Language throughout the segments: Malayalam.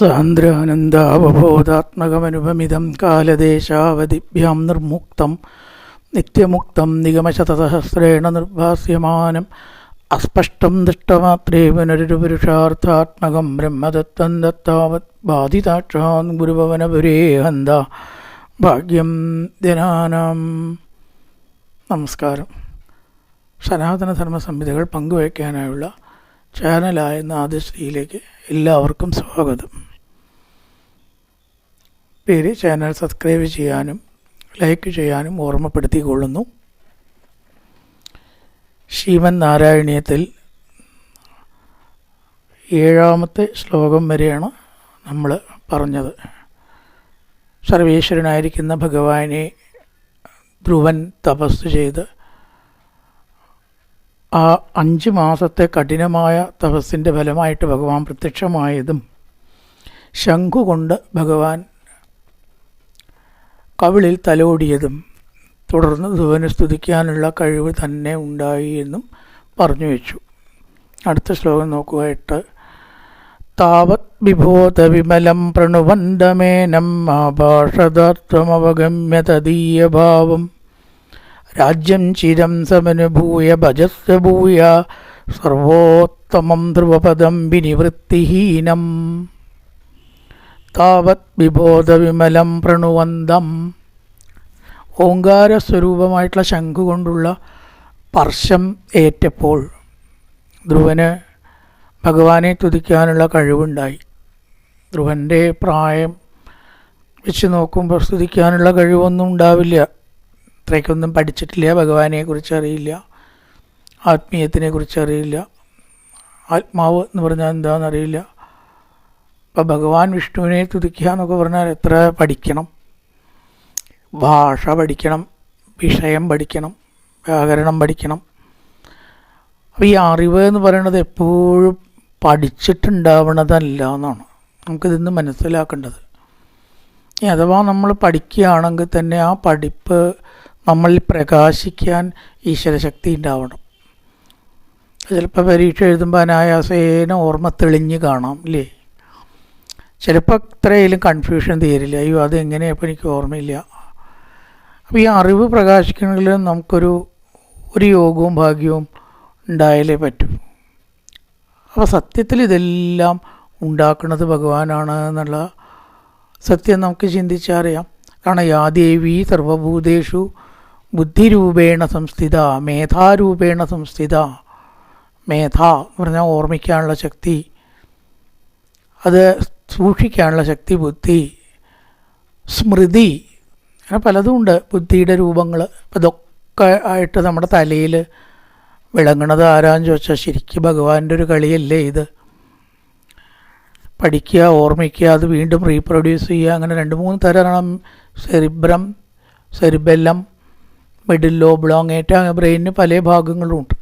സാന്ദ്രാനന്ദാവബോധാത്മകമനുപമിതം കാലദേശാവധിഭ്യാം നിർമുക്തം നിത്യമുക്തം നിഗമശതസഹസ്രേണ നിർഭാസ്യമാനം അസ്പഷ്ടം ദൃഷ്ടമാത്രേ പുനരുപുരുഷാർത്ഥാത്മകം ബ്രഹ്മദത്തം ദത്താവത് ബാധിതാക്ഷാൻ ഗുരുഭവനപുരേ ഹന്ത ഭാഗ്യം ജനാനാം. നമസ്കാരം. സനാതനധർമ്മ സംഹിതകൾ പങ്കുവയ്ക്കാനായുള്ള ചാനലായ നാദശ്രീയിലേക്ക് എല്ലാവർക്കും സ്വാഗതം. പേര് ചാനൽ സബ്സ്ക്രൈബ് ചെയ്യാനും ലൈക്ക് ചെയ്യാനും ഓർമ്മപ്പെടുത്തിക്കൊള്ളുന്നു. ശ്രീമൻ നാരായണീയത്തിൽ ഏഴാമത്തെ ശ്ലോകം വരെയാണ് നമ്മൾ പറഞ്ഞത്. സർവേശ്വരനായിരിക്കുന്ന ഭഗവാനെ ധ്രുവൻ തപസ് ചെയ്ത് ആ അഞ്ച് മാസത്തെ കഠിനമായ തപസ്സിന്റെ ഫലമായിട്ട് ഭഗവാൻ പ്രത്യക്ഷമായതും ശംഖു കൊണ്ട് ഭഗവാൻ കവിളിൽ തലോടിയതും തുടർന്ന് ധുവന് സ്തുതിക്കാനുള്ള കഴിവ് തന്നെ ഉണ്ടായി എന്നും പറഞ്ഞു വെച്ചു. അടുത്ത ശ്ലോകം നോക്കുക എട്ട് താവത് വിഭോത വിമലം പ്രണുവന്തമേനം ആഭാഷദാർത്ഥമവഗമ്യ തദീയഭാവം രാജ്യം ചിരം സമനുഭൂയ ഭജസ്വ ഭൂയ സർവോത്തമം ധ്രുവപദം വിനിവൃത്തിഹീനം. താവത് വിബോധവിമലം പ്രണുവന്തം. ഓങ്കാര സ്വരൂപമായിട്ടുള്ള ശംഖു കൊണ്ടുള്ള സ്പർശം ഏറ്റപ്പോൾ ധ്രുവന് ഭഗവാനെ തുതിക്കാനുള്ള കഴിവുണ്ടായി. ധ്രുവന്റെ പ്രായം വെച്ച് നോക്കുമ്പോൾ സ്തുതിക്കാനുള്ള കഴിവൊന്നും ഉണ്ടാവില്ല. അത്രയ്ക്കൊന്നും പഠിച്ചിട്ടില്ല ഭഗവാനെക്കുറിച്ച് അറിയില്ല ആത്മീയത്തിനെക്കുറിച്ച് അറിയില്ല. ആത്മാവ് എന്ന് പറഞ്ഞാൽ എന്താണെന്നറിയില്ല അപ്പം ഭഗവാൻ വിഷ്ണുവിനെ തുതിക്കുക എന്നൊക്കെ പറഞ്ഞാൽ എത്ര പഠിക്കണം? ഭാഷ പഠിക്കണം വിഷയം പഠിക്കണം വ്യാകരണം പഠിക്കണം. അപ്പോൾ ഈ അറിവ് എന്ന് പറയുന്നത് എപ്പോഴും പഠിച്ചിട്ടുണ്ടാവണതല്ല എന്നാണ്. നമുക്കിതിന്ന് മനസ്സിലാക്കേണ്ടത്. അഥവാ നമ്മൾ പഠിക്കുകയാണെങ്കിൽ തന്നെ ആ പഠിപ്പ് നമ്മളിൽ പ്രകാശിക്കാൻ ഈശ്വരശക്തി ഉണ്ടാവണം. ചിലപ്പോൾ പരീക്ഷ എഴുതുമ്പോൾ അനായാസേന ഓർമ്മ തെളിഞ്ഞ് കാണാം ഇല്ലേ? ചിലപ്പോൾ ഇത്രയിലും കൺഫ്യൂഷൻ തീരില്ല. അയ്യോ അതെങ്ങനെയപ്പോൾ എനിക്ക് ഓർമ്മയില്ല. അപ്പോൾ ഈ അറിവ് പ്രകാശിക്കണമെങ്കിൽ നമുക്കൊരു ഒരു യോഗവും ഭാഗ്യവും ഉണ്ടായാലേ പറ്റൂ. അപ്പോൾ സത്യത്തിൽ ഇതെല്ലാം ഉണ്ടാക്കുന്നത് ഭഗവാനാണ് എന്നുള്ള സത്യം നമുക്ക് ചിന്തിച്ചറിയാം. കാരണം യാദേവി സർവഭൂതേഷു ബുദ്ധിരൂപേണ സംസ്ഥിത മേധാരൂപേണ സംസ്ഥിത മേധ എന്ന് പറഞ്ഞാൽ ഓർമ്മിക്കാനുള്ള ശക്തി. അത് സൂക്ഷിക്കാനുള്ള ശക്തി ബുദ്ധി സ്മൃതി അങ്ങനെ പലതും ഉണ്ട്. ബുദ്ധിയുടെ രൂപങ്ങൾ ഇതൊക്കെ ആയിട്ട് നമ്മുടെ തലയിൽ വിളങ്ങണത് ആരാന്ന് ചോദിച്ചാൽ ശരിക്കും ഭഗവാന്റെ ഒരു കളിയല്ലേ ഇത്. പഠിക്കുക ഓർമ്മിക്കുക അത് വീണ്ടും റീപ്രൊഡ്യൂസ് ചെയ്യുക അങ്ങനെ രണ്ട് മൂന്ന് തരമാണ് സെറിബ്രം സെറിബെല്ലം മിഡിൽ ലോബ്ലോങ്ങേറ്റ അങ്ങനെ ബ്രെയിനിന് പല ഭാഗങ്ങളും ഉണ്ട്.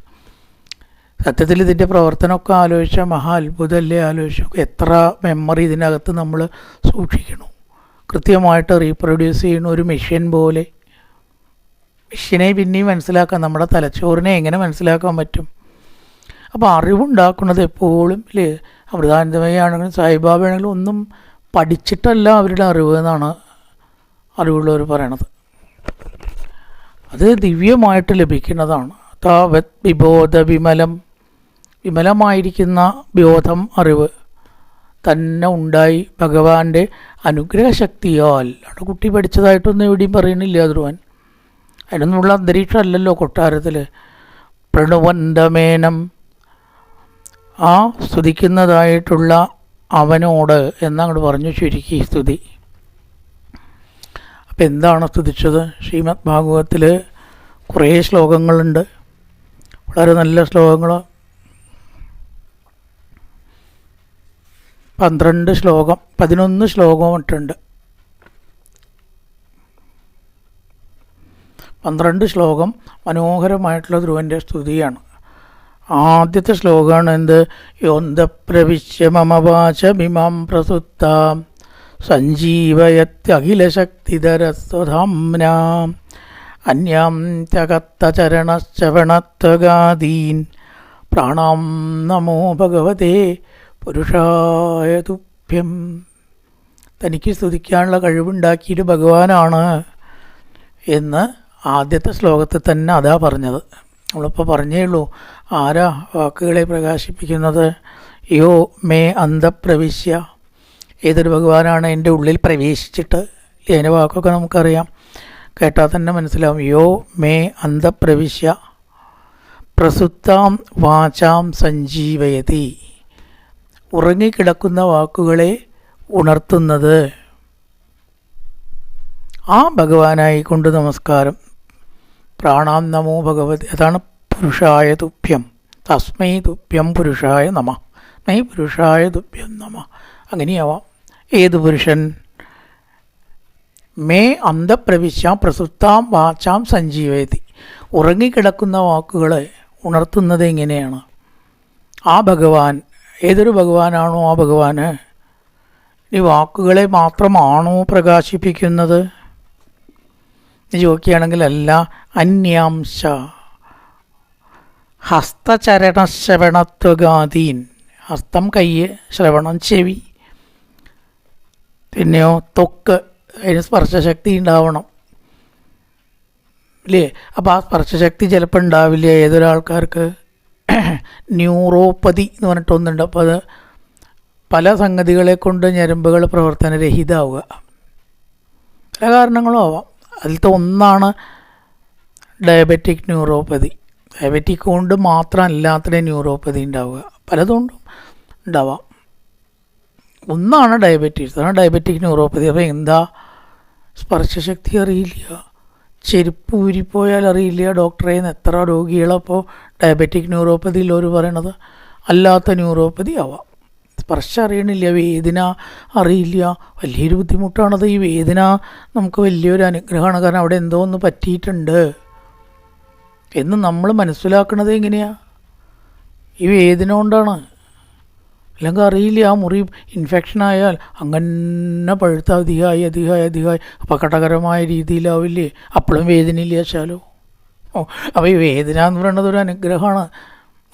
സത്യത്തിൽ ഇതിന്റെ പ്രവർത്തനമൊക്കെ ആലോചിച്ചാൽ മഹാ അത്ഭുതമല്ലേ ആലോചിച്ചു എത്ര മെമ്മറി ഇതിനകത്ത് നമ്മൾ സൂക്ഷിക്കണം. കൃത്യമായിട്ട് റീപ്രൊഡ്യൂസ് ചെയ്യണ ഒരു മെഷീൻ പോലെ. മെഷീനെ പിന്നെയും മനസ്സിലാക്കാം. നമ്മുടെ തലച്ചോറിനെ എങ്ങനെ മനസ്സിലാക്കാൻ പറ്റും. അപ്പോൾ അറിവുണ്ടാക്കുന്നത് എപ്പോഴും ഇല്ലേ അമൃതാനന്ദമയാണെങ്കിലും സായിബാബയാണെങ്കിലും ഒന്നും പഠിച്ചിട്ടല്ല അവരുടെ അറിവ് എന്നാണ് അറിവുള്ളവർ പറയണത്. അത് ദിവ്യമായിട്ട് ലഭിക്കുന്നതാണ്. താവത് വിബോധ വിമലം വിമലമായിരിക്കുന്ന ബോധം അറിവ് തന്നെ ഉണ്ടായി ഭഗവാന്റെ അനുഗ്രഹശക്തിയാൽ. അവിടെ കുട്ടി പഠിച്ചതായിട്ടൊന്നും എവിടെയും പറയുന്നില്ല ധ്രുവൻ. അതിനൊന്നുള്ള അന്തരീക്ഷമല്ലല്ലോ കൊട്ടാരത്തിൽ പ്രണുവന്തമേനം. ആ സ്തുതിക്കുന്നതായിട്ടുള്ള അവനോട് എന്നങ്ങോട്ട് പറഞ്ഞു ചുരുക്കി സ്തുതി. അപ്പം എന്താണ് സ്തുതിച്ചത്? ശ്രീമദ് ഭാഗവത്തിൽ കുറേ ശ്ലോകങ്ങളുണ്ട്. വളരെ നല്ല ശ്ലോകങ്ങൾ പന്ത്രണ്ട് ശ്ലോകം പതിനൊന്ന് ശ്ലോകം ഇട്ടുണ്ട്. പന്ത്രണ്ട് ശ്ലോകം മനോഹരമായിട്ടുള്ള ധ്രുവന്റെ സ്തുതിയാണ്. ആദ്യത്തെ ശ്ലോകമാണ് എന്ത്? യോന്തപ്രവിശ്യ മമവാചമിമം പ്രസുത്താം സഞ്ജീവയത്യഖിലശക്തിധരസ്വധാംനാം അന്യാം ത്യകത്തചരണശ്രവണത്വഗാദീൻ പ്രാണാം നമോ ഭഗവതേ. പുരുഷായ തുഭ്യം. തനിക്ക് സ്തുതിക്കാനുള്ള കഴിവുണ്ടാക്കിയിട്ട് ഭഗവാനാണ് എന്ന് ആദ്യത്തെ ശ്ലോകത്തിൽ തന്നെ അതാ പറഞ്ഞത്. നമ്മളിപ്പോൾ പറഞ്ഞേ ഉള്ളൂ ആരാ വാക്കുകളെ പ്രകാശിപ്പിക്കുന്നത്? യോ മേ അന്തപ്രവിശ്യ ഏതൊരു ഭഗവാനാണ് എന്റെ ഉള്ളിൽ പ്രവേശിച്ചിട്ട്? അതിന്റെ വാക്കൊക്കെ നമുക്കറിയാം. കേട്ടാൽ തന്നെ മനസ്സിലാവും. യോ മേ അന്തപ്രവിശ്യ പ്രസുത്താം വാചാം സഞ്ജീവയതി. ഉറങ്ങിക്കിടക്കുന്ന വാക്കുകളെ ഉണർത്തുന്നത്. ആ ഭഗവാനായി കൊണ്ട് നമസ്കാരം. പ്രാണാം നമോ ഭഗവതി. അതാണ് പുരുഷായ തുഭ്യം. തസ്മൈ തുഭ്യം പുരുഷായ നമ. മൈ പുരുഷായ തുഭ്യം നമ. അങ്ങനെയാവാം. ഏത് പുരുഷൻ? മേ അന്ധപ്രവിശ്യ പ്രസുത്താം വാചാം സഞ്ജീവയതി. ഉറങ്ങിക്കിടക്കുന്ന വാക്കുകളെ ഉണർത്തുന്നത് എങ്ങനെയാണ്? ആ ഭഗവാൻ ഏതൊരു ഭഗവാനാണോ ആ ഭഗവാന്? ഈ വാക്കുകളെ മാത്രമാണോ പ്രകാശിപ്പിക്കുന്നത്? നീ ചോദിക്കുകയാണെങ്കിൽ അല്ല അന്യാംശ. ഹസ്തചരണശ്രവണത്വഗാദീൻ. ഹസ്തം കയ്യ് ശ്രവണം ചെവി. പിന്നെയോ തൊക്ക് അതിന് സ്പർശശക്തി ഉണ്ടാവണം. ഇല്ലേ? അപ്പോൾ ആ സ്പർശശക്തി ചിലപ്പോൾ ഉണ്ടാവില്ല ഏതൊരാൾക്കാർക്ക്? ന്യൂറോപ്പതി എന്ന് പറഞ്ഞിട്ടൊന്നുണ്ട് അപ്പോൾ അത് പല സംഗതികളെ കൊണ്ട് ഞരമ്പുകൾ പ്രവർത്തനരഹിതാവുക. പല കാരണങ്ങളും ആവാം. അതിലത്തെ ഒന്നാണ് ഡയബറ്റിക് ന്യൂറോപ്പതി. ഡയബറ്റിക് കൊണ്ട് മാത്രം അല്ലാത്തതേ ന്യൂറോപ്പതി ഉണ്ടാവുക. പലതുകൊണ്ടും ഉണ്ടാവാം. ഒന്നാണ് ഡയബറ്റീസ്. അതാണ് ഡയബറ്റിക് ന്യൂറോപ്പതി. അപ്പോൾ എന്താ സ്പർശശക്തി അറിയില്ല. ചെരുപ്പ് ഊരിപ്പോയാൽ അറിയില്ല ഡോക്ടറെ എന്ന്. എത്ര രോഗികളപ്പോൾ ഡയബറ്റിക് ന്യൂറോപ്പതിയിൽ ഒരു പറയണത്. അല്ലാത്ത ന്യൂറോപ്പതി ആവാം. സ്പർശം അറിയണില്ല വേദന അറിയില്ല. വലിയൊരു ബുദ്ധിമുട്ടാണത്. ഈ വേദന നമുക്ക് വലിയൊരു അനുഗ്രഹമാണ്. കാരണം അവിടെ എന്തോ ഒന്ന് പറ്റിയിട്ടുണ്ട്. എന്ന് നമ്മൾ മനസ്സിലാക്കുന്നത് എങ്ങനെയാണ് ഈ വേദന കൊണ്ടാണ്. അല്ലെങ്കിൽ അറിയില്ല ആ മുറി ഇൻഫെക്ഷൻ ആയാൽ അങ്ങനെ പഴുത്ത അധികമായി അധികമായി അധികമായി അപകടകരമായ രീതിയിലാവില്ലേ? അപ്പോഴും വേദനയില്ല വെച്ചാലോ ഓ അപ്പോൾ ഈ വേദന എന്ന് പറയുന്നത് ഒരു അനുഗ്രഹമാണ്.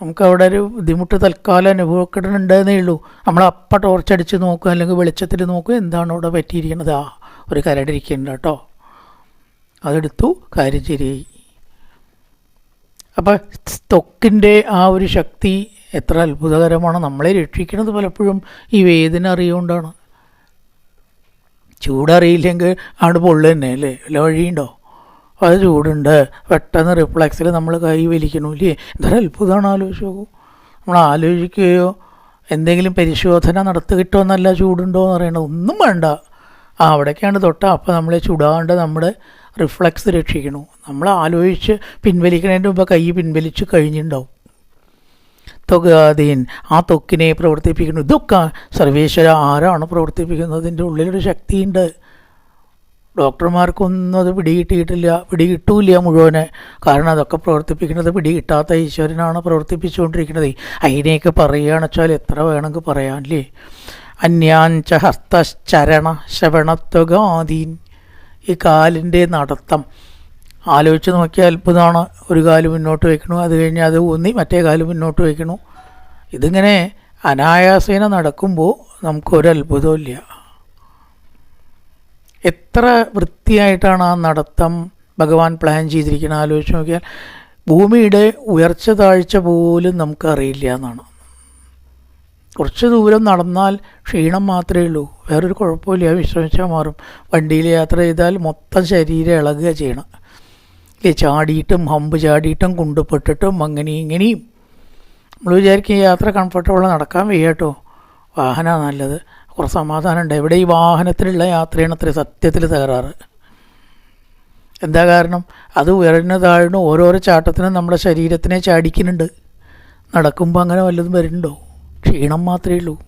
നമുക്കവിടെ ഒരു ബുദ്ധിമുട്ട് തൽക്കാലം അനുഭവപ്പെടുന്നുണ്ടെന്നേ ഉള്ളൂ. നമ്മൾ അപ്പം ടോർച്ചടിച്ച് നോക്കുക അല്ലെങ്കിൽ വെളിച്ചത്തിൽ നോക്കുക എന്താണ് അവിടെ പറ്റിയിരിക്കുന്നത്? ആ ഒരു കരടിരിക്കുന്നുണ്ട് കേട്ടോ. അതെടുത്തു കാര്യം ശരിയായി. അപ്പം ത്വക്കിന്റെ ആ ഒരു ശക്തി എത്ര അത്ഭുതകരമാണ് നമ്മളെ രക്ഷിക്കുന്നത് പലപ്പോഴും ഈ വേദന അറിയുകൊണ്ടാണ്. ചൂടറിയില്ലെങ്കിൽ ആണ് പൊള്ളു തന്നെ അല്ലേ? വല്ല വഴിയുണ്ടോ? അത് ചൂടുണ്ട്. പെട്ടെന്ന് റിഫ്ലക്സിൽ നമ്മൾ കൈ വലിക്കണു ഇല്ലേ എന്തൊരു അത്ഭുതമാണ് ആലോചിച്ചു നമ്മൾ ആലോചിക്കുകയോ എന്തെങ്കിലും പരിശോധന നടത്തി കിട്ടുമെന്നല്ല ചൂടുണ്ടോ എന്ന് പറയണത്. ഒന്നും വേണ്ട. ആ അവിടേക്കാണ് തൊട്ട അപ്പോൾ നമ്മളെ ചുടാണ്ട് നമ്മുടെ റിഫ്ലക്സ് രക്ഷിക്കണു നമ്മൾ ആലോചിച്ച് പിൻവലിക്കണതിന്റെ മുമ്പ് കൈ പിൻവലിച്ച് കഴിഞ്ഞിട്ടുണ്ടാവും. തൊകാതീൻ ആ തൊക്കിനെ പ്രവർത്തിപ്പിക്കുന്നു. ഇതൊക്കെ സർവേശ്വര ആരാണ് പ്രവർത്തിപ്പിക്കുന്നതിന്റെ ഉള്ളിലൊരു ശക്തിയുണ്ട്. ഡോക്ടർമാർക്കൊന്നും അത് പിടികിട്ടിയിട്ടില്ല. പിടികിട്ടൂല മുഴുവനെ. കാരണം അതൊക്കെ പ്രവർത്തിപ്പിക്കുന്നത് പിടികിട്ടാത്ത ഈശ്വരനാണ് പ്രവർത്തിപ്പിച്ചുകൊണ്ടിരിക്കുന്നത്. അതിനെയൊക്കെ പറയുകയാണെന്ന് വെച്ചാൽ എത്ര വേണമെങ്കിൽ പറയാനല്ലേ അന്യാഞ്ച ഹസ്തശ്ചരണ ശവണത്വഗാദീൻ ഈ കാലിന്റെ നടത്തം. ആലോചിച്ച് നോക്കിയാൽ അത്ഭുതമാണ്. ഒരു കാൽ മുന്നോട്ട് വയ്ക്കണു അത് കഴിഞ്ഞ് അത് ഊന്നി മറ്റേ കാൽ മുന്നോട്ട് വയ്ക്കണു. ഇതിങ്ങനെ അനായാസേന നടക്കുമ്പോൾ നമുക്കൊരത്ഭുതമില്ല എത്ര വൃത്തിയായിട്ടാണ് ആ നടത്തം ഭഗവാൻ പ്ലാൻ ചെയ്തിരിക്കുന്നത്? ആലോചിച്ച് നോക്കിയാൽ ഭൂമിയുടെ ഉയർച്ച താഴ്ച പോലും നമുക്കറിയില്ല എന്നാണ്. കുറച്ച് ദൂരം നടന്നാൽ ക്ഷീണം മാത്രമേ ഉള്ളൂ. വേറൊരു കുഴപ്പമില്ല. വിശ്രമിച്ചാൽ മാറും. വണ്ടിയിൽ യാത്ര ചെയ്താൽ മൊത്തം ശരീരം ഇളകുക ചെയ്യണം. ചാടിയിട്ടും ഹമ്പ് ചാടിയിട്ടും കുണ്ടുപെട്ടിട്ടും അങ്ങനെ ഇങ്ങനെയും. നമ്മൾ വിചാരിക്കും യാത്ര കംഫർട്ടബിൾ നടക്കാൻ വയ്യട്ടോ. വാഹനമാണ് നല്ലത്. കുറച്ച് സമാധാനമുണ്ട്. ഇവിടെ ഈ വാഹനത്തിലുള്ള യാത്രയാണ് അത്ര സത്യത്തിൽ തകരാറ്. എന്താ കാരണം? അത് ഉയർന്നു താഴ്ന്നു ഓരോരോ ചാട്ടത്തിനും നമ്മുടെ ശരീരത്തിനെ ചാടിക്കുന്നുണ്ട്. നടക്കുമ്പോൾ അങ്ങനെ വല്ലതും വരുന്നുണ്ടോ? ക്ഷീണം മാത്രമേ ഉള്ളൂ.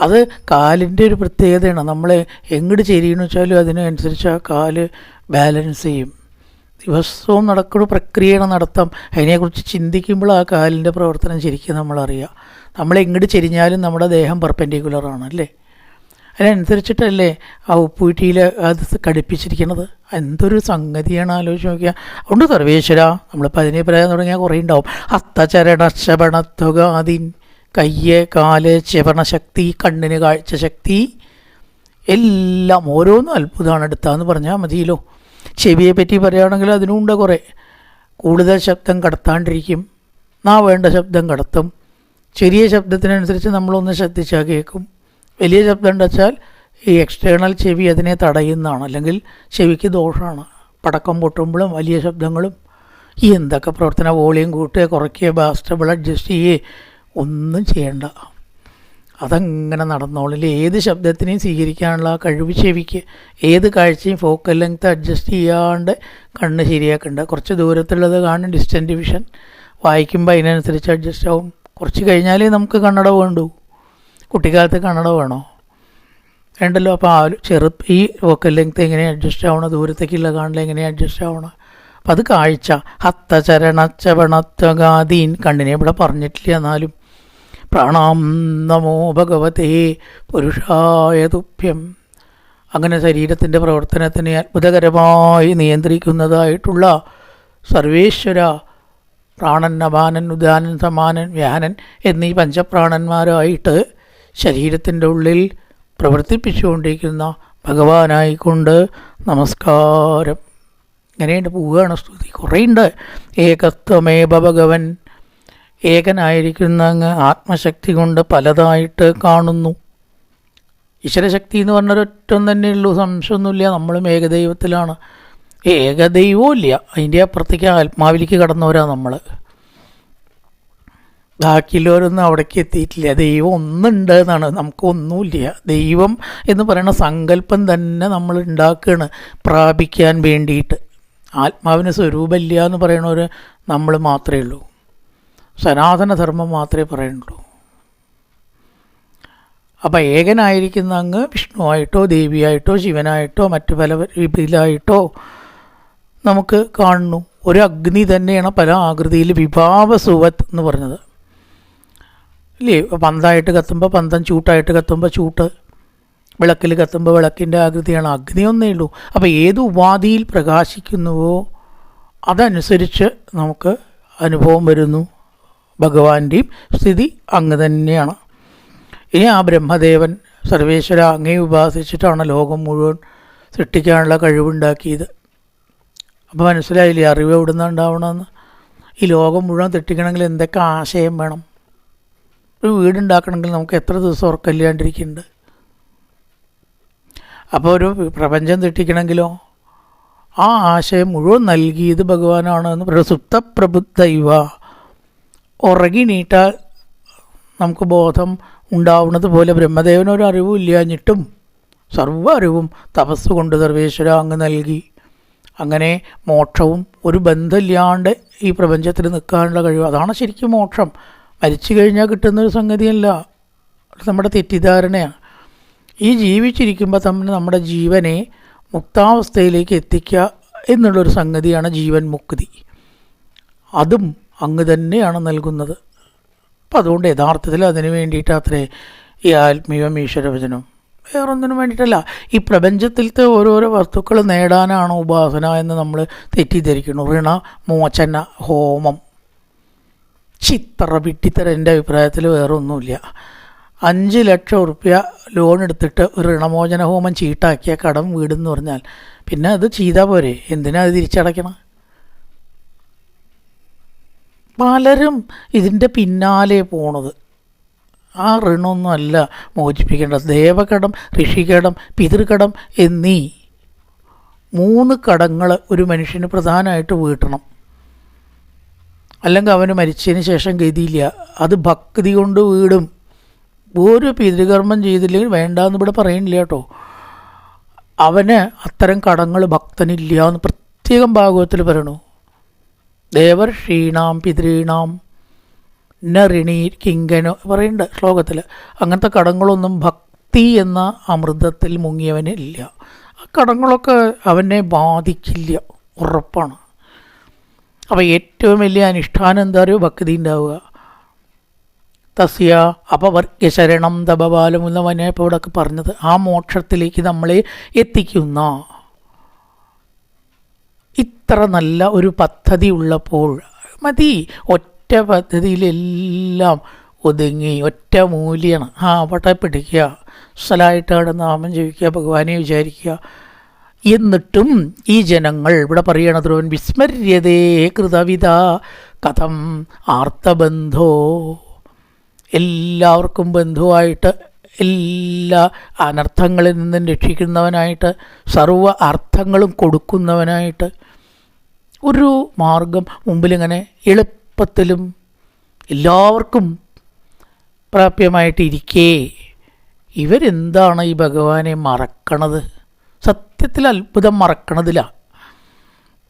അത് കാലിന്റെ ഒരു പ്രത്യേകതയാണ്. നമ്മൾ എങ്ങോട്ട് ചെരിയെന്ന് വെച്ചാലും അതിനനുസരിച്ച് ആ കാൽ ബാലൻസ് ചെയ്യും ദിവസവും നടക്കുന്ന പ്രക്രിയയാണ് നടത്താം. അതിനെക്കുറിച്ച് ചിന്തിക്കുമ്പോൾ ആ കാലിന്റെ പ്രവർത്തനം ശരിക്കും നമ്മളറിയാം. നമ്മൾ എങ്ങോട്ട് ചെരിഞ്ഞാലും നമ്മുടെ ദേഹം പെർപെൻഡിക്കുലറാണ് അല്ലേ? അതിനനുസരിച്ചിട്ടല്ലേ ആ ഉപ്പൂറ്റിയിൽ അത് കടുപ്പിച്ചിരിക്കുന്നത് എന്തൊരു സംഗതിയാണ് ആലോചിച്ച് നോക്കിയാൽ അതുകൊണ്ട് സർവേശ്വര നമ്മളിപ്പോൾ അതിനെ പറയാൻ തുടങ്ങിയാൽ കുറേ ഉണ്ടാവും. ഹസ്തചരണ ശബണത്വക അതിൻ കയ്യ് കാൽ ചവണശക്തി കണ്ണിന് കാഴ്ച ശക്തി എല്ലാം ഓരോന്നും അത്ഭുതമാണ് എടുത്താന്ന് പറഞ്ഞാൽ മതിയല്ലോ. ചെവിയെ പറ്റി പറയുകയാണെങ്കിൽ അതിനുണ്ട് കുറേ. കൂടുതൽ ശബ്ദം കടത്താണ്ടിരിക്കും. നാ വേണ്ട ശബ്ദം കടത്തും. ചെറിയ ശബ്ദത്തിനനുസരിച്ച് നമ്മളൊന്ന് ശ്രദ്ധിച്ചാൽ കേൾക്കും. വലിയ ശബ്ദം ഉണ്ടെച്ചാൽ ഈ എക്സ്റ്റേണൽ ചെവി അതിനെ തടയുന്നതാണ്. അല്ലെങ്കിൽ ചെവിക്ക് ദോഷമാണ് പടക്കം പൊട്ടുമ്പോഴും വലിയ ശബ്ദങ്ങളും ഈ എന്തൊക്കെ പ്രവർത്തന വോളിയം കൂട്ടുക കുറയ്ക്കുക ബാസ്റ്റബിൾ അഡ്ജസ്റ്റ് ചെയ്യുക ഒന്നും ചെയ്യണ്ട. അതങ്ങനെ നടന്നോളില്ല ഏത് ശബ്ദത്തിനെയും സ്വീകരിക്കാനുള്ള കഴിവ് ചെവിക്ക്. ഏത് കാഴ്ചയും ഫോക്കൽ ലെങ്ത് അഡ്ജസ്റ്റ് ചെയ്യാണ്ട് കണ്ണ് ശരിയാക്കേണ്ട. കുറച്ച് ദൂരത്തുള്ളത് കാണും ഡിസ്റ്റന്റ് വിഷൻ വായിക്കുമ്പോൾ അതിനനുസരിച്ച് അഡ്ജസ്റ്റ് ആവും. കുറച്ച് കഴിഞ്ഞാലേ നമുക്ക് കണ്ണട വേണ്ടു. കുട്ടിക്കാലത്ത് കണ്ണട വേണോ? വേണ്ടല്ലോ. അപ്പോൾ ആ ചെറു ഈ ഫോക്കൽ ലെങ്ത് എങ്ങനെ അഡ്ജസ്റ്റ് ആവണം ദൂരത്തേക്കുള്ള കാണൽ എങ്ങനെ അഡ്ജസ്റ്റ് ആവണം? അപ്പം അത് കാഴ്ച. ഹത്ത ചരണ ചവണത്വഗാദീൻ. കണ്ണിനെ ഇവിടെ പറഞ്ഞിട്ടില്ല എന്നാലും. പ്രാണാം നമോ ഭഗവതേ പുരുഷായ തുഭ്യം. അങ്ങനെ ശരീരത്തിന്റെ പ്രവർത്തനത്തിനെ അത്ഭുതകരമായി നിയന്ത്രിക്കുന്നതായിട്ടുള്ള സർവേശ്വര പ്രാണൻ അപാനൻ ഉദാനൻ സമാനൻ വ്യാനൻ എന്നീ പഞ്ചപ്രാണന്മാരായിട്ട് ശരീരത്തിന്റെ ഉള്ളിൽ പ്രവർത്തിപ്പിച്ചുകൊണ്ടിരിക്കുന്ന ഭഗവാനായിക്കൊണ്ട് നമസ്കാരം. ഇങ്ങനെയുണ്ട് പോവുകയാണ് സ്തുതി. കുറേയുണ്ട്. ഏകത്വമേ ഭഗവൻ. ഏകനായിരിക്കുന്ന അങ്ങ് ആത്മശക്തി കൊണ്ട് പലതായിട്ട് കാണുന്നു. ഈശ്വരശക്തി എന്ന് പറഞ്ഞൊരൊറ്റം തന്നെയുള്ളൂ സംശയമൊന്നുമില്ല. നമ്മളും ഏകദൈവത്തിലാണ്. ഏകദൈവവും ഇല്ല. അതിന്റെ അപ്പുറത്തേക്ക് ആത്മാവിലേക്ക് കടന്നവരാ നമ്മൾ ബാക്കിയുള്ളവരൊന്നും അവിടേക്ക് എത്തിയിട്ടില്ല. ദൈവം ഒന്നുണ്ട് എന്നാണ്. നമുക്കൊന്നുമില്ല. ദൈവം എന്ന് പറയുന്ന സങ്കല്പം തന്നെ നമ്മൾ ഉണ്ടാക്കുകയാണ് പ്രാപിക്കാൻ വേണ്ടിയിട്ട്. ആത്മാവിന് സ്വരൂപമില്ല എന്ന് പറയണവർ നമ്മൾ മാത്രമേ ഉള്ളൂ. സനാതനധർമ്മം മാത്രമേ പറയുന്നുള്ളൂ. അപ്പം ഏകനായിരിക്കുന്ന അങ്ങ് വിഷ്ണുവായിട്ടോ ദേവിയായിട്ടോ ശിവനായിട്ടോ മറ്റു പല രീതിയിലായിട്ടോ നമുക്ക് കാണുന്നു. ഒരു അഗ്നി തന്നെയാണ് പല ആകൃതിയിൽ വിഭാവ സുവത്ത് എന്ന് പറഞ്ഞത്. ഇല്ലേ? പന്തായിട്ട് കത്തുമ്പോൾ പന്തം ചൂട്ടായിട്ട് കത്തുമ്പോൾ ചൂട്ട്. വിളക്കിൽ കത്തുമ്പോൾ വിളക്കിന്റെ ആകൃതിയാണ്. അഗ്നി ഒന്നേ ഉള്ളൂ. അപ്പോൾ ഏത് ഉപാധിയിൽ പ്രകാശിക്കുന്നുവോ അതനുസരിച്ച് നമുക്ക് അനുഭവം വരുന്നു. ഭഗവാന്റെയും സ്ഥിതി അങ്ങ് തന്നെയാണ്. ഇനി ആ ബ്രഹ്മദേവൻ സർവേശ്വര അങ്ങേ ഉപാസിച്ചിട്ടാണ് ലോകം മുഴുവൻ സൃഷ്ടിക്കാനുള്ള കഴിവുണ്ടാക്കിയത്. അപ്പോൾ മനസ്സിലായില്ലേ അറിവ് എവിടെ നിന്ന് ഉണ്ടാവണമെന്ന് ഈ ലോകം മുഴുവൻ തെട്ടിക്കണമെങ്കിൽ എന്തൊക്കെ ആശയം വേണം? ഒരു വീടുണ്ടാക്കണമെങ്കിൽ നമുക്ക് എത്ര ദിവസം ഉറക്കല്ലാണ്ടിരിക്കുന്നുണ്ട് അപ്പോൾ ഒരു പ്രപഞ്ചം തെട്ടിക്കണമെങ്കിലോ ആ ആശയം മുഴുവൻ നൽകിയത് ഭഗവാനാണ് എന്ന് സുപ്തപ്രബുദ്ധ ഇവ. ഉറങ്ങി നീട്ടാൽ നമുക്ക് ബോധം ഉണ്ടാവുന്നത് പോലെ ബ്രഹ്മദേവനൊരു അറിവും ഇല്ലാഞ്ഞിട്ടും സർവ അറിവും തപസ് കൊണ്ട് സർവേശ്വര അങ്ങ് നൽകി. അങ്ങനെ മോക്ഷവും ഒരു ബന്ധമില്ലാണ്ട് ഈ പ്രപഞ്ചത്തിൽ നിൽക്കാനുള്ള കഴിവ്. അതാണ് ശരിക്കും മോക്ഷം. മരിച്ചു കഴിഞ്ഞാൽ കിട്ടുന്നൊരു സംഗതിയല്ല. നമ്മുടെ തെറ്റിദ്ധാരണയാണ്. ഈ ജീവിച്ചിരിക്കുമ്പോൾ തന്നെ നമ്മുടെ ജീവനെ മുക്താവസ്ഥയിലേക്ക് എത്തിക്കുക എന്നുള്ളൊരു സംഗതിയാണ് ജീവൻ മുക്തി. അതും അങ്ങ് തന്നെയാണ് നൽകുന്നത്. അപ്പം അതുകൊണ്ട് യഥാർത്ഥത്തിൽ അതിന് വേണ്ടിയിട്ട് അത്രേ ഈ ആത്മീയം ഈശ്വരവചനം വേറൊന്നിനും വേണ്ടിയിട്ടല്ല. ഈ പ്രപഞ്ചത്തിലത്തെ ഓരോരോ വസ്തുക്കൾ നേടാനാണ് ഉപാസന എന്ന് നമ്മൾ തെറ്റിദ്ധരിക്കുന്നു. ഋണ മോചന ഹോമം. ചിത്ര വിട്ടിത്തര എന്റെ അഭിപ്രായത്തിൽ വേറെ ഒന്നുമില്ല അഞ്ച് ലക്ഷം ഉറുപ്യ ലോൺ എടുത്തിട്ട് ഒരു ഋണമോചന ഹോമം ചീട്ടാക്കിയ കടം വീടെന്ന് പറഞ്ഞാൽ പിന്നെ അത് ചെയ്താൽ പോരെ? എന്തിനാ അത് തിരിച്ചടയ്ക്കണം? പലരും ഇതിന്റെ പിന്നാലെ പോണത്. ആ ഋണമൊന്നുമല്ല മോചിപ്പിക്കേണ്ടത്. ദേവകടം ഋഷികടം പിതൃകടം എന്നീ മൂന്ന് കടങ്ങൾ ഒരു മനുഷ്യന് പ്രധാനമായിട്ട് വീട്ടണം. അല്ലെങ്കിൽ അവന് മരിച്ചതിന് ശേഷം ഗതിയില്ല. അത് ഭക്തി കൊണ്ട് വീടും. ഒരു പിതൃകർമ്മം ചെയ്തില്ലെങ്കിൽ വേണ്ടാന്ന് ഇവിടെ പറയുന്നില്ല കേട്ടോ. അവന് അത്തരം കടങ്ങൾ ഭക്തനില്ല എന്ന് പ്രത്യേകം ഭാഗവത്തിൽ പറയണു. ദേവർഷീണാം പിതൃണാം നറിണി കിങ്കനോ പറയുന്നുണ്ട് ശ്ലോകത്തിൽ. അങ്ങനത്തെ കടങ്ങളൊന്നും ഭക്തി എന്ന അമൃതത്തിൽ മുങ്ങിയവനില്ല. ആ കടങ്ങളൊക്കെ അവനെ ബാധിക്കില്ല. ഉറപ്പാണ്. അപ്പോൾ ഏറ്റവും വലിയ അനുഷ്ഠാനം എന്താ പറയുക ഭക്തി ഉണ്ടാവുക. തസ്യ അപവർഗ്യശരണം തപബാലം എന്നവനെ ഇപ്പോൾ ഇവിടെ പറഞ്ഞത് ആ മോക്ഷത്തിലേക്ക് നമ്മളെ എത്തിക്കുന്ന ഇത്ര നല്ല ഒരു പദ്ധതി ഉള്ളപ്പോൾ മതി. ഒറ്റ പദ്ധതിയിലെല്ലാം ഒതുങ്ങി ഒറ്റ മൂല്യാണ്. ആ അവിടെ പിടിക്കുക സ്ഥലമായിട്ടാണ് നാമം ജീവിക്കുക ഭഗവാനെ വിചാരിക്കുക. എന്നിട്ടും ഈ ജനങ്ങൾ ഇവിടെ പറയണ ധ്രുവൻ വിസ്മര്യതേ കൃതവിധ കഥം ആർത്തബന്ധോ. എല്ലാവർക്കും ബന്ധുവായിട്ട് എല്ലാ അനർത്ഥങ്ങളിൽ നിന്നും രക്ഷിക്കുന്നവനായിട്ട് സർവ അർത്ഥങ്ങളും കൊടുക്കുന്നവനായിട്ട് ഒരു മാർഗം മുമ്പിലിങ്ങനെ എളുപ്പത്തിലും എല്ലാവർക്കും പ്രാപ്യമായിട്ടിരിക്കേ. ഇവരെന്താണ് ഈ ഭഗവാനെ മറക്കണത്? സത്യത്തിൽ അത്ഭുതം മറക്കണതില.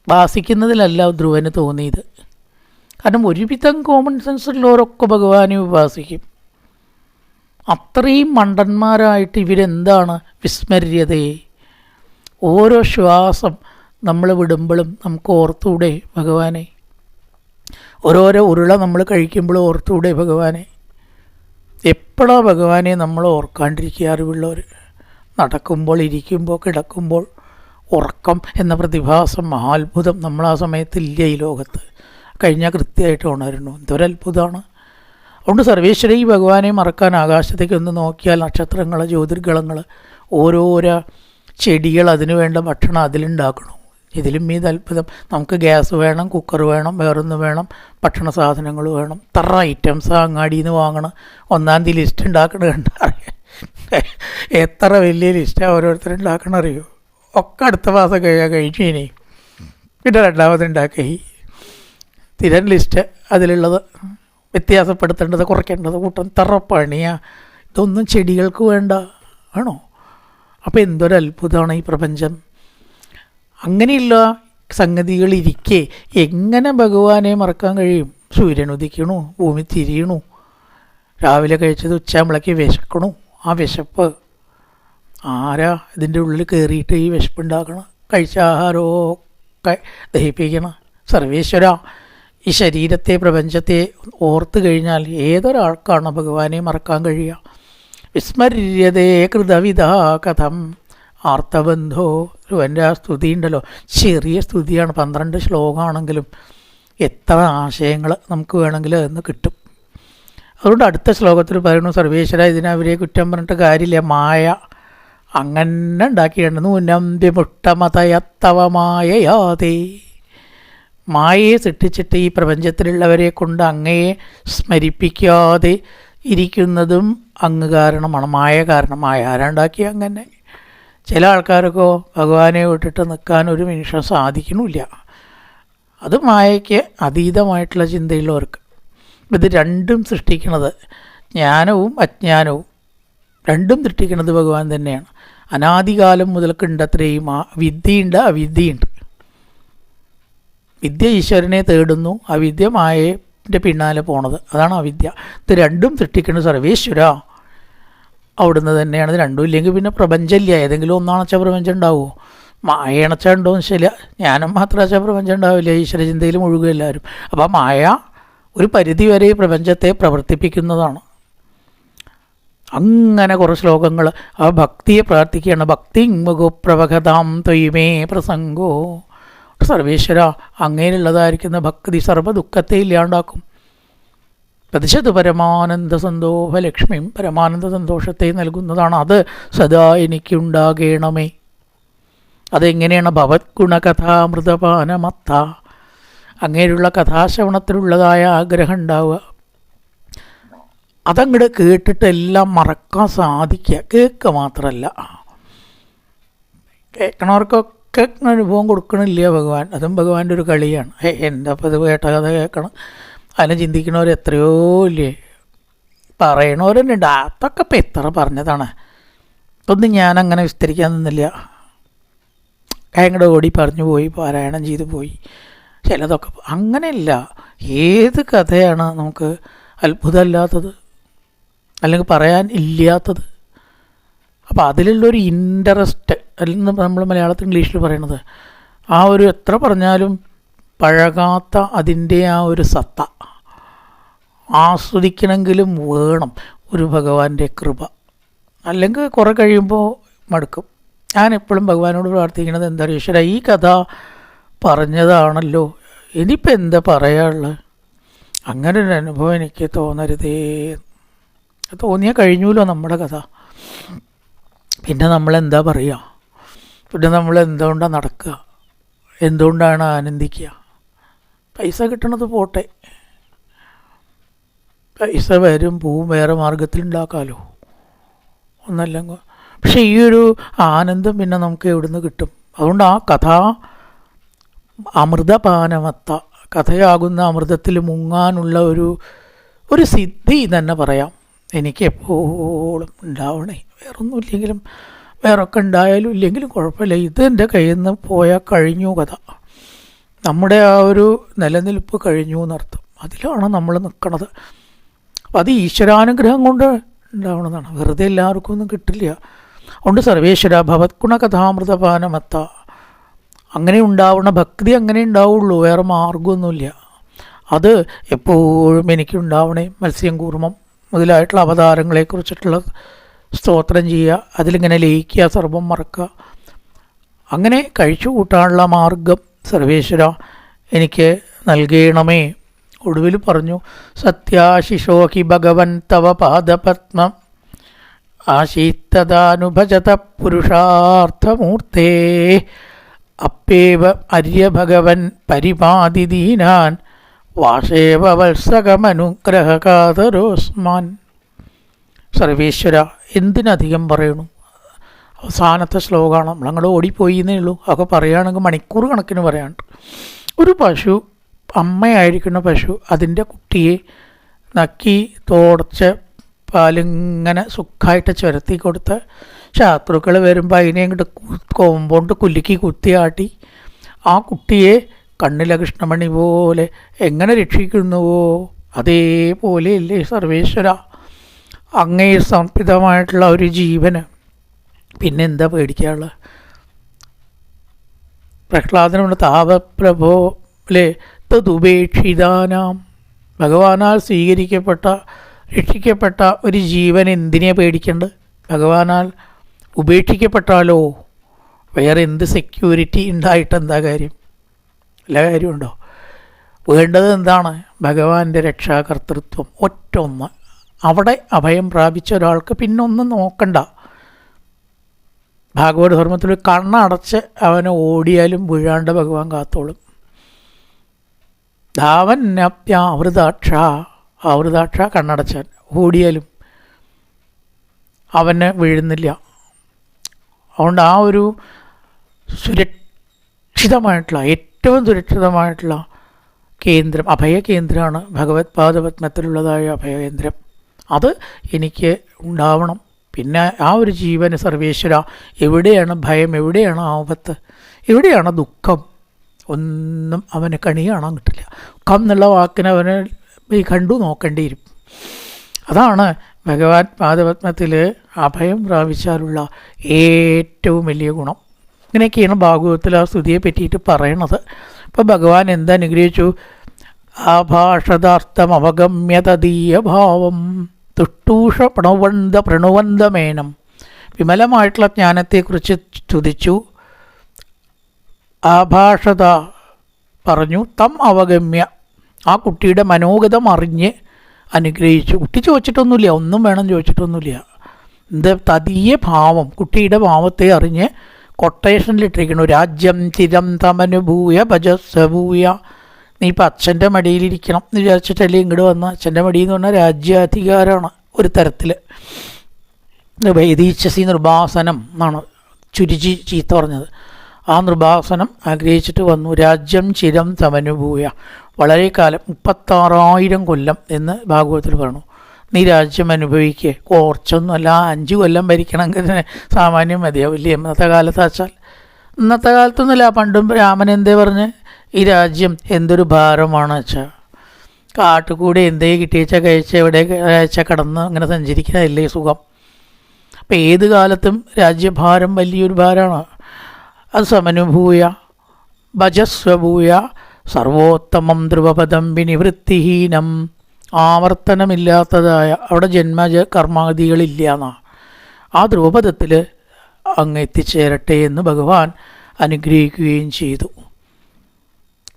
ഉപാസിക്കുന്നതിലല്ല ധ്രുവന് തോന്നിയത്. കാരണം ഒരുവിധം കോമൺ സെൻസ് ഉള്ളവരൊക്കെ ഭഗവാനെ ഉപാസിക്കും അത്രയും മണ്ടന്മാരായിട്ട് ഇവരെന്താണ് വിസ്മര്യതേ? ഓരോ ശ്വാസം നമ്മൾ വിടുമ്പോഴും നമുക്ക് ഓർത്തൂടെ ഭഗവാനെ. ഓരോരോ ഉരുള നമ്മൾ കഴിക്കുമ്പോഴും ഓർത്തൂടെ ഭഗവാനെ. എപ്പോഴാണ് ഭഗവാനെ നമ്മൾ ഓർക്കാണ്ടിരിക്കുക അറിവുള്ളവർ നടക്കുമ്പോൾ ഇരിക്കുമ്പോൾ കിടക്കുമ്പോൾ ഉറക്കം എന്ന പ്രതിഭാസം മഹാത്ഭുതം നമ്മൾ ആ സമയത്തില്ല ഈ ലോകത്ത്? കഴിഞ്ഞാൽ കൃത്യമായിട്ട് ഉണരുന്നു. എന്തൊരത്ഭുതമാണ്? അതുകൊണ്ട് സർവേശ്വര ഈ ഭഗവാനെ മറക്കാൻ ആകാശത്തേക്ക് ഒന്ന് നോക്കിയാൽ നക്ഷത്രങ്ങൾ ജ്യോതിർഗളങ്ങൾ ഓരോരോ ചെടികൾ അതിനു വേണ്ട ഭക്ഷണം അതിലുണ്ടാക്കണം. ഇതിലും മീത് അത്ഭുതം. നമുക്ക് ഗ്യാസ് വേണം കുക്കർ വേണം വേറൊന്നും വേണം ഭക്ഷണ സാധനങ്ങൾ വേണം. തറ ഐറ്റംസ് അങ്ങാടിയിൽ നിന്ന് വാങ്ങണം. ഒന്നാം തീയതി ലിസ്റ്റ് ഉണ്ടാക്കണ കണ്ടറിയാം? എത്ര വലിയ ലിസ്റ്റാണ് ഓരോരുത്തർ ഉണ്ടാക്കണം അറിയോ? ഒക്കെ അടുത്ത മാസം കഴിയാൻ കഴിഞ്ഞു ഇനി. പിന്നെ രണ്ടാമത് ഉണ്ടാക്കി. തിരൻ ലിസ്റ്റ് അതിലുള്ളത്. വ്യത്യാസപ്പെടുത്തേണ്ടത് കുറയ്ക്കേണ്ടത് കൂട്ടം തറ പണിയാ ഇതൊന്നും ചെടികൾക്ക് വേണ്ട. ആണോ? അപ്പോൾ എന്തൊരു അത്ഭുതമാണ് ഈ പ്രപഞ്ചം. അങ്ങനെയുള്ള സംഗതികളിരിക്കെ എങ്ങനെ ഭഗവാനെ മറക്കാൻ കഴിയും? സൂര്യൻ ഉദിക്കണു ഭൂമി തിരിയണു രാവിലെ കഴിച്ചത് ഉച്ചാമ്പളക്ക് വിശക്കണു ആ വിശപ്പ്. ആരാ ഇതിന്റെ ഉള്ളിൽ കയറിയിട്ട് ഈ വിശപ്പുണ്ടാക്കണം? കഴിച്ച ആഹാരമൊക്കെ ദഹിപ്പിക്കണം? സർവേശ്വര. ഈ ശരീരത്തെ പ്രപഞ്ചത്തെ ഓർത്തു കഴിഞ്ഞാൽ ഏതൊരാൾക്കാണ് ഭഗവാനെ മറക്കാൻ കഴിയുക? വിസ്മര്യതേ കൃതവിധ കഥം. ആർത്തബന്ധോ എന്റെ ആ സ്തുതി ഉണ്ടല്ലോ. ചെറിയ സ്തുതിയാണ് പന്ത്രണ്ട് ശ്ലോകമാണെങ്കിലും എത്ര ആശയങ്ങൾ നമുക്ക് വേണമെങ്കിൽ അതെന്ന് കിട്ടും. അതുകൊണ്ട് അടുത്ത ശ്ലോകത്തിൽ പറയുന്നു സർവേശ്വര ഇതിനവരെ കുറ്റം പറഞ്ഞിട്ട് കാര്യമില്ല. മായ അങ്ങനെ ഉണ്ടാക്കിയിട്ടുണ്ടെന്ന് ഉന്നമ്പിമുട്ടമതയത്തവമായയാതേ മായയെ സൃഷ്ടിച്ചിട്ട് ഈ പ്രപഞ്ചത്തിലുള്ളവരെ കൊണ്ട് അങ്ങയെ സ്മരിപ്പിക്കാതെ ഇരിക്കുന്നതും അങ്ങ് കാരണമാണ്. മായ കാരണമായ ആരാണ്ടാക്കി അങ്ങനെ? ചില ആൾക്കാർക്കോ ഭഗവാനെ വിട്ടിട്ട് നിൽക്കാൻ ഒരു നിമിഷം സാധിക്കണില്ല അത് മായയ്ക്ക് അതീതമായിട്ടുള്ള ചിന്തയുള്ളവർക്ക് ഇത് രണ്ടും സൃഷ്ടിക്കുന്നത് ജ്ഞാനവും അജ്ഞാനവും. രണ്ടും സൃഷ്ടിക്കുന്നത് ഭഗവാൻ തന്നെയാണ്. അനാദികാലം മുതൽക്കുണ്ട് അത്രയും ആ വിദ്യയുണ്ട് അവിദ്യയുണ്ട്. വിദ്യ ഈശ്വരനെ തേടുന്നു. അവിദ്യ മായേന്റെ പിന്നാലെ പോണത്. അതാണ് അവിദ്യ ഇത് രണ്ടും സൃഷ്ടിക്കുന്നത് സർവേശ്വര. അവിടുന്ന് തന്നെയാണ് ഇത് രണ്ടും. ഇല്ലെങ്കിൽ പിന്നെ പ്രപഞ്ചമില്ല. ഏതെങ്കിലും ഒന്നാണച്ച പ്രപഞ്ചം ഉണ്ടാവുമോ മായ അണച്ച ഉണ്ടോയെന്ന് വെച്ചാൽ ജ്ഞാനം മാത്രമച്ച പ്രപഞ്ചം ഉണ്ടാവില്ല. ഈശ്വരചിന്തയിൽ മുഴുകും എല്ലാവരും. അപ്പോൾ മായ ഒരു പരിധി വരെ ഈ പ്രപഞ്ചത്തെ പ്രവർത്തിപ്പിക്കുന്നതാണ്. അങ്ങനെ കുറേ ശ്ലോകങ്ങൾ ആ ഭക്തിയെ പ്രാർത്ഥിക്കുകയാണ്. ഭക്തി മുഖപ്രവകതാം തൊയ്മേ പ്രസംഗോ. സർവേശ്വര അങ്ങനെയുള്ളതായിരിക്കുന്ന ഭക്തി സർവ ദുഃഖത്തെ ഇല്ലാണ്ടാക്കും. പ്രതിശത് പരമാനന്ദ സന്തോഷ ലക്ഷ്മിയും പരമാനന്ദ സന്തോഷത്തെ നൽകുന്നതാണ് അത്. സദാ എനിക്കുണ്ടാകേണമേ. അതെങ്ങനെയാണ്? ഭവത് ഗുണകഥാമൃതപാനമത്ത. അങ്ങനെയുള്ള കഥാശ്രവണത്തിലുള്ളതായ ആഗ്രഹം ഉണ്ടാവുക. അതങ്ങോട്ട് കേട്ടിട്ട് എല്ലാം മറക്കാൻ സാധിക്കുക. കേൾക്കുക മാത്രമല്ല കേൾക്കണവർക്കൊക്കെ അനുഭവം കൊടുക്കണില്ല ഭഗവാൻ. അതും ഭഗവാന്റെ ഒരു കളിയാണ്. ഏ എന്താ ഇത് കേട്ട കഥ കേൾക്കണം? അതിനെ ചിന്തിക്കണവർ എത്രയോ ഇല്ലേ? പറയണവരുണ്ട്. അതൊക്കെ ഇപ്പം എത്ര പറഞ്ഞതാണ്. ഒന്നും ഞാൻ അങ്ങനെ വിസ്തരിക്കാൻ നിന്നില്ല. കയങ്ങടെ ഓടി പറഞ്ഞു പോയി പാരായണം ചെയ്തു പോയി. ചിലതൊക്കെ അങ്ങനെയല്ല. ഏത് കഥയാണ് നമുക്ക് അത്ഭുതമല്ലാത്തത്? അല്ലെങ്കിൽ പറയാൻ ഇല്ലാത്തത്? അപ്പോൾ അതിലുള്ളൊരു ഇൻട്രസ്റ്റ് അല്ലെങ്കിൽ നമ്മൾ മലയാളത്തിൽ ഇംഗ്ലീഷിൽ പറയണത്. ആ ഒരു എത്ര പറഞ്ഞാലും പഴകാത്ത അതിന്റെ ആ ഒരു സത്ത. ആസ്വദിക്കണമെങ്കിലും വേണം ഒരു ഭഗവാന്റെ കൃപ. അല്ലെങ്കിൽ കുറേ കഴിയുമ്പോൾ മടുക്കും. ഞാൻ എപ്പോഴും ഭഗവാനോട് പ്രാർത്ഥിക്കുന്നത് എന്താ പറയുക ഈശ്വര ഈ കഥ പറഞ്ഞതാണല്ലോ. ഇനിയിപ്പോൾ എന്താ പറയാനുള്ളത് അങ്ങനെ ഒരു അനുഭവം എനിക്ക് തോന്നരുതേ. തോന്നിയാൽ കഴിഞ്ഞൂലോ നമ്മുടെ കഥ. പിന്നെ നമ്മളെന്താ പറയുക പിന്നെ നമ്മൾ എന്തുകൊണ്ടാണ് നടക്കുക? എന്തുകൊണ്ടാണ് ആനന്ദിക്കുക? പൈസ കിട്ടണത് പോട്ടെ. പൈസ വരും പോവും വേറെ മാർഗത്തിൽ ഉണ്ടാക്കാമല്ലോ ഒന്നല്ല പക്ഷെ ഈ ഒരു ആനന്ദം പിന്നെ നമുക്ക് എവിടുന്ന് കിട്ടും? അതുകൊണ്ട് ആ കഥ അമൃതപാനമത്ത കഥയാകുന്ന അമൃതത്തിൽ മുങ്ങാനുള്ള ഒരു ഒരു സിദ്ധി തന്നെ പറയാം. എനിക്ക് എപ്പോഴും ഉണ്ടാവണേ. വേറൊന്നും ഇല്ലെങ്കിലും വേറൊക്കെ ഉണ്ടായാലും ഇല്ലെങ്കിലും കുഴപ്പമില്ല. ഇത് എന്റെ കയ്യിൽ നിന്ന് പോയാൽ കഴിഞ്ഞു കഥ. നമ്മുടെ ആ ഒരു നിലനിൽപ്പ് കഴിഞ്ഞു എന്നർത്ഥം. അതിലാണ് നമ്മൾ നിൽക്കണത്. അപ്പം അത് ഈശ്വരാനുഗ്രഹം കൊണ്ട് ഉണ്ടാവണതാണ്. വെറുതെ എല്ലാവർക്കും ഒന്നും കിട്ടില്ല. അതുകൊണ്ട് സർവേശ്വര ഭവത് ഗുണകഥാമൃതപാനമത്ത അങ്ങനെ ഉണ്ടാവുന്ന ഭക്തി അങ്ങനെ ഉണ്ടാവുള്ളൂ. വേറെ മാർഗമൊന്നുമില്ല അത് എപ്പോഴും എനിക്കുണ്ടാവണേ മത്സ്യം കൂർമ്മം മുതലായിട്ടുള്ള അവതാരങ്ങളെക്കുറിച്ചിട്ടുള്ള സ്തോത്രം ചെയ്യുക അതിലിങ്ങനെ ലയിക്കുക സർവം മറക്കുക. അങ്ങനെ കഴിച്ചു കൂട്ടാനുള്ള മാർഗം സർവേശ്വര എനിക്ക് നൽകണമേ. ഒടുവിൽ പറഞ്ഞു സത്യാശിഷോ ഹി ഭഗവൻ തവ പാദപത്മം ആശീത്തതാനുഭജത പുരുഷാർത്ഥമൂർത്തേ. അപ്പേവ അര്യഭഗവൻ പരിപാതിദീനാൻ വാഷേവ വത്സകമനുഗ്രഹകാതരോസ്മാൻ സർവേശ്വര എന്തിനധികം പറയണു? അവസാനത്തെ ശ്ലോകമാണ്. നമ്മളങ്ങോട്ട് ഓടിപ്പോയി എന്നേ ഉള്ളൂ. അതൊക്കെ പറയുകയാണെങ്കിൽ മണിക്കൂർ കണക്കിന് പറയാനുണ്ട്. ഒരു പശു അമ്മയായിരിക്കുന്ന പശു അതിന്റെ കുട്ടിയെ നക്കി തോടച്ച് പാലിങ്ങനെ സുഖമായിട്ട് ചുരത്തി കൊടുത്ത് ശത്രുക്കൾ വരുമ്പോൾ അതിനെ ഇങ്ങോട്ട് കോമ്പോണ്ട് കുലുക്കി കുത്തിയാട്ടി ആ കുട്ടിയെ കണ്ണിലെ കൃഷ്ണമണി പോലെ എങ്ങനെ രക്ഷിക്കുന്നുവോ? അതേപോലെയല്ലേ സർവേശ്വര. അങ്ങേ സമർപ്പിതമായിട്ടുള്ള ഒരു ജീവന്. പിന്നെ എന്താ പേടിക്കാനുള്ള? പ്രഹ്ലാദനോട് താപപ്രഭോ അല്ലേ തതുപേക്ഷിതാനാം ഭഗവാനാൽ സ്വീകരിക്കപ്പെട്ട രക്ഷിക്കപ്പെട്ട ഒരു ജീവൻ എന്തിനെ പേടിക്കേണ്ടത് ഭഗവാനാൽ ഉപേക്ഷിക്കപ്പെട്ടാലോ? വേറെ എന്ത് സെക്യൂരിറ്റി ഉണ്ടായിട്ട് എന്താ കാര്യം? എല്ലാ കാര്യമുണ്ടോ? വേണ്ടത് എന്താണ്? ഭഗവാന്റെ രക്ഷാകർത്തൃത്വം ഒറ്റ ഒന്ന്. അവിടെ അഭയം പ്രാപിച്ച ഒരാൾക്ക് പിന്നൊന്നും നോക്കണ്ട. ഭാഗവത ധർമ്മത്തിൽ കണ്ണടച്ച് അവനെ ഓടിയാലും വീഴാണ്ട് ഭഗവാൻ കാത്തോളും. ധാവന്യപ്യ അമൃതാക്ഷ അമൃതാക്ഷ കണ്ണടച്ചാൻ ഓടിയാലും അവന് വീഴുന്നില്ല. അതുകൊണ്ട് ആ ഒരു സുരക്ഷിതമായിട്ടുള്ള ഏറ്റവും സുരക്ഷിതമായിട്ടുള്ള കേന്ദ്രം അഭയകേന്ദ്രമാണ് ഭഗവത് പാദപത്മത്തിലുള്ളതായ അഭയകേന്ദ്രം. അത് എനിക്ക് ഉണ്ടാവണം. പിന്നെ ആ ഒരു ജീവന് സർവേശ്വര എവിടെയാണ് ഭയം എവിടെയാണ് ആപത്ത് എവിടെയാണ് ദുഃഖം? ഒന്നും അവന് കണി കാണാൻ കിട്ടില്ല. ദുഃഖം എന്നുള്ള വാക്കിന് അവന് കണ്ടു നോക്കേണ്ടിയിരിക്കും അതാണ് ഭഗവാൻ പാദപത്മത്തിൽ അഭയം പ്രാപിച്ചാലുള്ള ഏറ്റവും വലിയ ഗുണം. ഇങ്ങനെയൊക്കെയാണ് ഭാഗവതത്തിൽ ആ സ്തുതിയെ പറ്റിയിട്ട് പറയണത്. അപ്പോൾ ഭഗവാൻ എന്തനുഗ്രഹിച്ചു ആഭാഷതാർത്ഥം അവഗമ്യ തദീയ ഭാവം തുഷ്ടൂഷ പ്രണുവന്ത പ്രണുവന്തമേനം വിമലമായിട്ടുള്ള ജ്ഞാനത്തെക്കുറിച്ച് സ്തുതിച്ചു ആഭാഷത പറഞ്ഞു തം അവഗമ്യ. ആ കുട്ടിയുടെ മനോഗതം അറിഞ്ഞ് അനുഗ്രഹിച്ചു. കുട്ടി ചോദിച്ചിട്ടൊന്നുമില്ല ഒന്നും വേണം ചോദിച്ചിട്ടൊന്നുമില്ല. എന്ത് തതീയ ഭാവം? കുട്ടിയുടെ ഭാവത്തെ അറിഞ്ഞ് കൊട്ടേഷനിലിട്ടിരിക്കണു രാജ്യം ചിരം തമനുഭൂയ ഭജസ്വഭൂയ നീ ഇപ്പം അച്ഛന്റെ മടിയിലിരിക്കണം എന്ന് വിചാരിച്ചിട്ടല്ലേ ഇങ്ങോട്ട് വന്ന. അച്ഛന്റെ മടി എന്ന് പറഞ്ഞാൽ രാജ്യാധികാരമാണ് ഒരു തരത്തിൽ വൈദീച്ഛസി നിർഭാസനം എന്നാണ് ചുരുചി ചീത്ത പറഞ്ഞത്. ആ നിർഭാസനം ആഗ്രഹിച്ചിട്ട് വന്നു. രാജ്യം ചിരം തമനുഭൂയ വളരെ കാലം മുപ്പത്താറായിരം കൊല്ലം എന്ന് ഭാഗവതത്തിൽ പറഞ്ഞു. നീ രാജ്യം അനുഭവിക്കുക കുറച്ചൊന്നുമല്ല അഞ്ച് കൊല്ലം ഭരിക്കണമെങ്കിൽ സാമാന്യം മതിയാവില്ലേ? ഇന്നത്തെ കാലത്ത് വെച്ചാൽ ഇന്നത്തെ കാലത്തൊന്നുമില്ല പണ്ടും രാമൻ എന്തേ പറഞ്ഞ്? ഈ രാജ്യം എന്തൊരു ഭാരമാണ് വെച്ചാൽ കാട്ടുകൂടി എന്തേ കിട്ടിയച്ച കഴിച്ച എവിടെ കഴിച്ച കടന്ന് അങ്ങനെ സഞ്ചരിക്കുന്നതല്ലേ സുഖം. അപ്പം ഏത് കാലത്തും രാജ്യഭാരം വലിയൊരു ഭാരമാണ്. അത് സമനുഭൂയ ഭജസ്വഭൂയ സർവോത്തമം ധ്രുവപദം വിനിവൃത്തിഹീനം ആവർത്തനമില്ലാത്തതായ അവിടെ ജന്മജ കർമാദികളില്ല എന്നാ ആ ധ്രുവപദത്തിൽ അങ്ങ് എത്തിച്ചേരട്ടെ എന്ന് ഭഗവാൻ അനുഗ്രഹിക്കുകയും ചെയ്തു.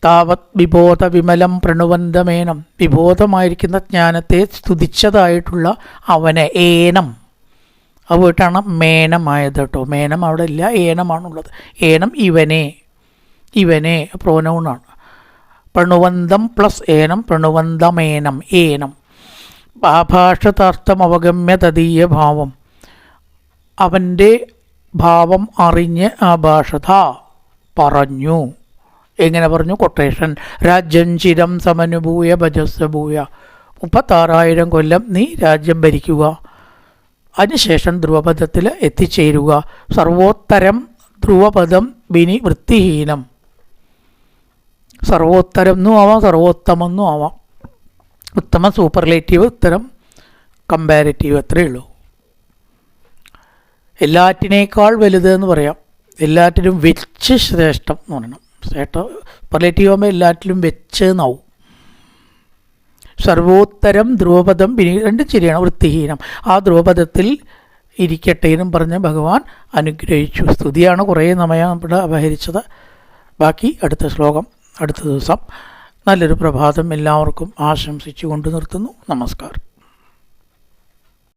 താവത് വിബോധ വിമലം പ്രണുവന്തമേനം. വിബോധമായിരിക്കുന്ന ജ്ഞാനത്തെ സ്തുതിച്ചതായിട്ടുള്ള അവനെ ഏനം. അത് പോയിട്ടാണ് മേനമായത് കേട്ടോ. മേനം അവിടെ ഇല്ല. ഏനമാണുള്ളത്. ഏനം ഇവനെ. ഇവനെ. പ്രോനൗണാണ്. പ്രണുവന്തം പ്ലസ് ഏനം. പ്രണുവന്തമേനം. ഏനം. ആഭാഷതാർത്ഥം അവഗമ്യ തദീയ ഭാവം അവന്റെ ഭാവം അറിഞ്ഞ് ആ ഭാഷത പറഞ്ഞു. എങ്ങനെ പറഞ്ഞു കൊട്ടേഷൻ രാജ്യം ചിരം സമനുഭൂയ ഭജസ്വഭൂയ മുപ്പത്താറായിരം കൊല്ലം നീ രാജ്യം ഭരിക്കുക. അതിനുശേഷം ധ്രുവപദത്തിൽ എത്തിച്ചേരുക. സർവോത്തരം ധ്രുവപദം വിനി വൃത്തിഹീനം. സർവോത്തരം എന്നും ആവാം സർവോത്തമം എന്നും ആവാം. ഉത്തമ സൂപ്പർലേറ്റീവ് ഉത്തരം കമ്പാരിറ്റീവ് അത്രയേ ഉള്ളൂ. എല്ലാറ്റിനേക്കാൾ വലുത് എന്ന് പറയാം. എല്ലാറ്റിനും വെച്ച് ശ്രേഷ്ഠം എന്ന് പറയണം. ശ്രേഷ്ഠം സൂപ്പർലേറ്റീവ് ആകുമ്പോൾ എല്ലാറ്റിലും വെച്ച് എന്നാവും സർവോത്തരം ധ്രുവപദം പിന്നെ രണ്ടും ശരിയാണ് വൃത്തിഹീനം. ആ ധ്രുവപദത്തിൽ ഇരിക്കട്ടെ എന്നും പറഞ്ഞ് ഭഗവാൻ അനുഗ്രഹിച്ചു. സ്തുതിയാണ് കുറേ സമയം ഇവിടെ അപഹരിച്ചത്. ബാക്കി അടുത്ത ശ്ലോകം അടുത്ത ദിവസം. നല്ലൊരു പ്രഭാതം എല്ലാവർക്കും ആശംസിച്ചു കൊണ്ട് നിർത്തുന്നു. നമസ്കാരം.